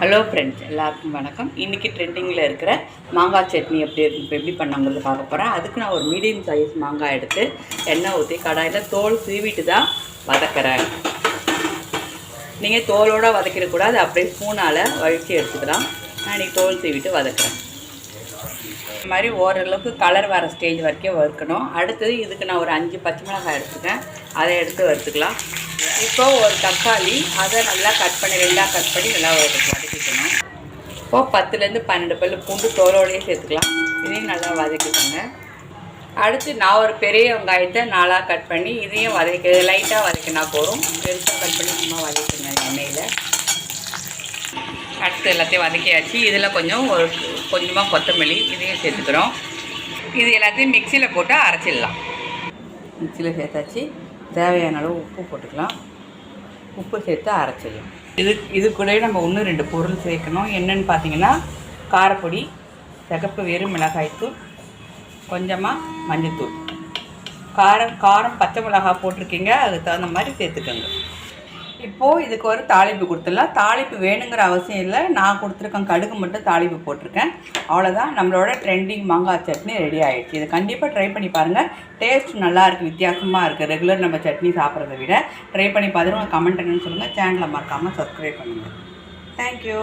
Hello friends எல்லாருக்கும் வணக்கம். இன்றைக்கி ட்ரெண்டிங்கில் இருக்கிற மாங்காய் சட்னி எப்படி இருக்கு எப்படி பண்ணாங்கிறது பார்க்க போகிறேன் அதுக்கு நான் ஒரு மீடியம் சைஸ் மாங்காய் எடுத்து எண்ணெய் ஊற்றி கடாயில் தோல் சீவிட்டு தான் வதக்கிறேன். நீங்கள் தோலோடு வதக்கிடக்கூடாது அப்படியே ஸ்பூனால் வழித்து எடுத்துக்கலாம். நான் இன்றைக்கி தோல் சீவிட்டு வதக்குறேன். இந்த மாதிரி ஓரளவுக்கு கலர் வர ஸ்டேஜ் வரைக்கும் வறுக்கணும். அடுத்தது இதுக்கு நான் ஒரு அஞ்சு பச்சை மிளகாய் எடுத்துக்கேன் அதை எடுத்து வறுத்துக்கலாம். இப்போ ஒரு தக்காளி அதை நல்லா கட் பண்ணி ரெண்டாக கட் பண்ணி நல்லா வதக்கிக்கணும். இப்போ பத்துலேருந்து பன்னெண்டு பல்லு பூண்டு தோலோடையே சேர்த்துக்கலாம். இதையும் நல்லா வதக்கிக்கோங்க. அடுத்து நான் ஒரு பெரிய வெங்காயத்தை நாளாக கட் பண்ணி இதையும் வதக்க லைட்டாக வதக்கினா போதும். பெருசாக கட் பண்ணி சும்மா வதக்கிங்க எண்ணெயில். அடுத்து எல்லாத்தையும் வதக்கியாச்சு. இதில் கொஞ்சம் ஒரு கொஞ்சமாக கொத்தமல்லி இதையும் சேர்த்துக்கிறோம். இது எல்லாத்தையும் மிக்சியில் போட்டு அரைச்சிடலாம். மிக்சியில் சேர்த்தாச்சு. தேவையான அளவு உப்பு போட்டுக்கலாம். உப்பு சேர்த்து அரைச்சிடலாம். இது இது கூடவே நம்ம இன்னும் ரெண்டு பொருள் சேர்க்கணும். என்னென்னு பார்த்தீங்கன்னா காரப்பொடி சிகப்பு வெறும் மிளகாய்த்தூள் கொஞ்சமாக மஞ்சத்தூள் காரம் காரம் பச்சை மிளகாய் போட்டிருக்கீங்க அதுக்கு தகுந்த மாதிரி சேர்த்துக்கோங்க. இப்போது இதுக்கு ஒரு தாளிப்பு கொடுத்துடலாம். தாளிப்பு வேணுங்கிற அவசியம் இல்லை. நான் கொடுத்துருக்கேன் கடுகு மட்டும் தாளிப்பு போட்டிருக்கேன். அவ்வளோதான் நம்மளோட ட்ரெண்டிங் மாங்காய் சட்னி ரெடி ஆகிடுச்சு இது கண்டிப்பாக ட்ரை பண்ணி பாருங்கள் டேஸ்ட் நல்லா இருக்குது வித்தியாசமாக இருக்குது ரெகுலர் நம்ம சட்னி சாப்பிட்றத விட. ட்ரை பண்ணி பார்த்துட்டு உங்கள் கமெண்ட் என்னன்னு சொல்லுங்கள் சேனலை மறக்காமல் சப்ஸ்கிரைப் பண்ணுங்கள் தேங்க்யூ